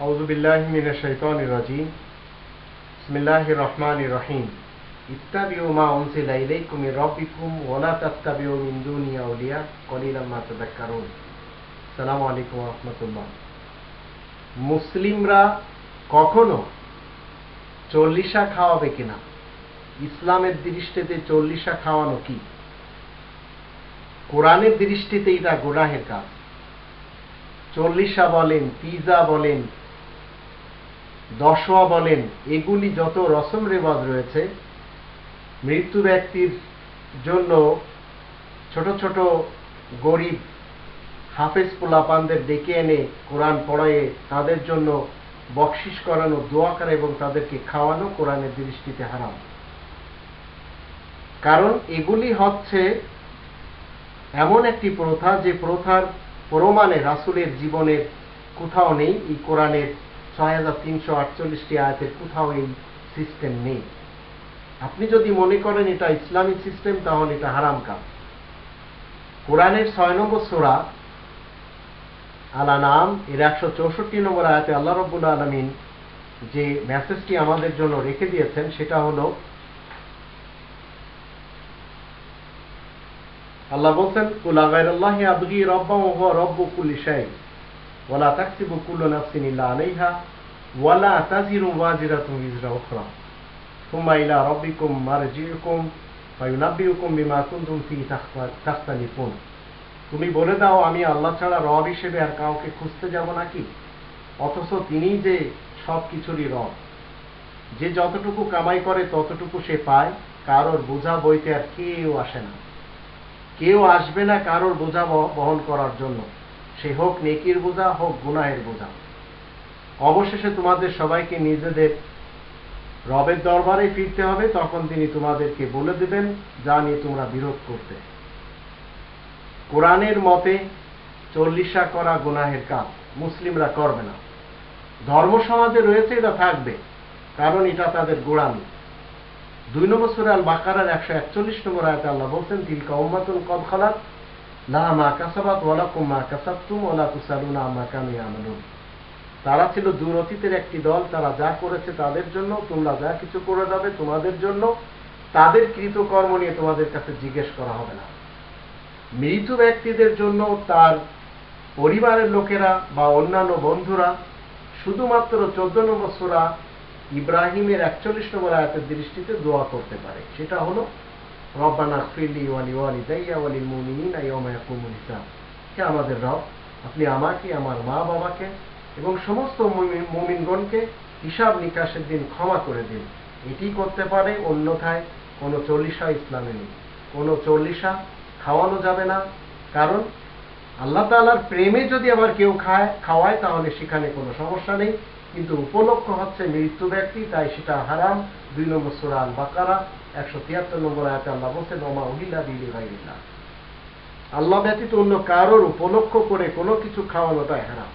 আউজুবিল্লাহমিনশাইতানিরাজিম বিসমিল্লাহ রহমান রহিম। ইত্তাবিউ মা উনসিলা ইলাইকুম রব্বিকুম ওয়ালা তাত্তাবিউ মিন দুনি আউলিয়া। কলিলাম মা তাদাক্কারুন সালামু আলাইকুম রাহমাতুল্লাহ। মুসলিমরা কখনো চল্লিশা খাওয়াবে কিনা? ইসলামের দৃষ্টিতে চল্লিশা খাওয়ানো কি? কোরআনের দৃষ্টিতে এটা গোনাহের কাজ। চল্লিশা বলেন তিজা বলেন দশোয়া বলেন, এগুলি যত রসম রেওয়াজ রয়েছে, মৃত্যু ব্যক্তির জন্য ছোট ছোট গরিব হাফেজ পোলাপানদের ডেকে এনে কোরআন পড়ায়ে তাদের জন্য বকশিস করানো, দোয়া করা এবং তাদেরকে খাওয়ানো কোরআনের দৃষ্টিতে হারাম। কারণ এগুলি হচ্ছে এমন একটি প্রথা যে প্রথার প্রমাণে রাসুলের জীবনের কোথাও নেই, এই কোরআনের ছয় আয়াতের কোথাও এই সিস্টেম নেই। আপনি যদি মনে করেন এটা ইসলামিক সিস্টেম তাহলে এটা হারাম কোরআনের ছয় নম্বর সোরা আলা নাম এর একশো চৌষট্টি নম্বর আয়াতে আল্লাহ রব্বুল আলমিন যে মেসেজটি আমাদের জন্য রেখে দিয়েছেন, সেটা হলো, আল্লাহ বলছেন গায়রাল্লাহি আবগি রব্বা রব্বু কুল্লি শাই ওয়ালা তাকসিবু কুল্লু নাফসিন ইল্লা আলাইহা ওয়ালা তাজিরু ওয়াজিরাতুন উইজরা উখরা থুম্মা ইলা রাব্বিকুম মারজিউকুম ফায়ুনাব্বিউকুম বিমা কুনতুম ফি তাখতালিফুন তুমি বলে দাও, আমি আল্লাহ ছাড়া রব হিসেবে আর কাউকে খুঁজতে যাব নাকি অথচ তিনি যে সব কিছুরই রব। যে যতটুকু কামাই করে, ততটুকু সে পায়। কারোর বোঝা বইতে আর কেউ আসে না। কেউ আসবে না কারোর বোঝা বহন করার জন্য। সে হোক নেকির বোঝা, হোক গুনাহের বোঝা। অবশেষে তোমাদের সবাইকে নিজেদের রবের দরবারে ফিরতে হবে। তখন তিনি তোমাদেরকে বলে দেবেন, যা নিয়ে তোমরা বিরোধ করতে। কোরআনের মতে চল্লিশা করা গুনাহের কাজ মুসলিমরা করবে না। ধর্ম সমাজে রয়েছে, এটা থাকবে, কারণ এটা তাদের গোড়ামি। দুই নম্বর সুরে আল বাকারার একশো একচল্লিশ নম্বর আয়তে আল্লাহ বলছেন, তিলকা উম্মাতুন কদ খালাত তারা ছিল দূর অতীতের একটি দল, তারা যা করেছে তাদের জন্য, তোমরা যা কিছু করে যাবে তোমাদের জন্য, তাদের কৃতকর্ম নিয়ে তোমাদের কাছে জিজ্ঞেস করা হবে না। মৃত ব্যক্তিদের জন্য তার পরিবারের লোকেরা বা অন্যান্য বন্ধুরা শুধুমাত্র চোদ্দ নম্বর সোরা ইব্রাহিমের একচল্লিশ নম্বর আয়াতের দৃষ্টিতে দোয়া করতে পারে। সেটা হলো রব্বানা ফিলি ওয়ালি ওয়ালি দাইয়া ওয়ালি মুমিনিন আইয়ামা কুমুল হিসাব হে আমাদের রব, আপনি আমাকে, আমার মা বাবাকে এবং সমস্ত মুমিনগণকে হিসাব নিকাশের দিন ক্ষমা করে দিন। এটি করতে পারে অন্যথায় কোনো চল্লিশা ইসলামে নেই। কোনো চল্লিশা খাওয়ানো যাবে না। কারণ আল্লাহ তালার প্রেমে যদি আবার কেউ খায়, খাওয়ায়, তাহলে সেখানে কোনো সমস্যা নেই। কিন্তু উপলক্ষ হচ্ছে মৃত্যু ব্যক্তি, তাই সেটা হারাম। দুই নম্বর সুরান বাকারা একশো তিয়াত্তর নম্বর আয়তে আল্লাহ বলছেন ওমা উহিলা বিলি গাইরিল্লাহ আল্লাহ ব্যতীত অন্য কারোর উপলক্ষ করে কোনো কিছু খাওয়ানোটাই হারাম।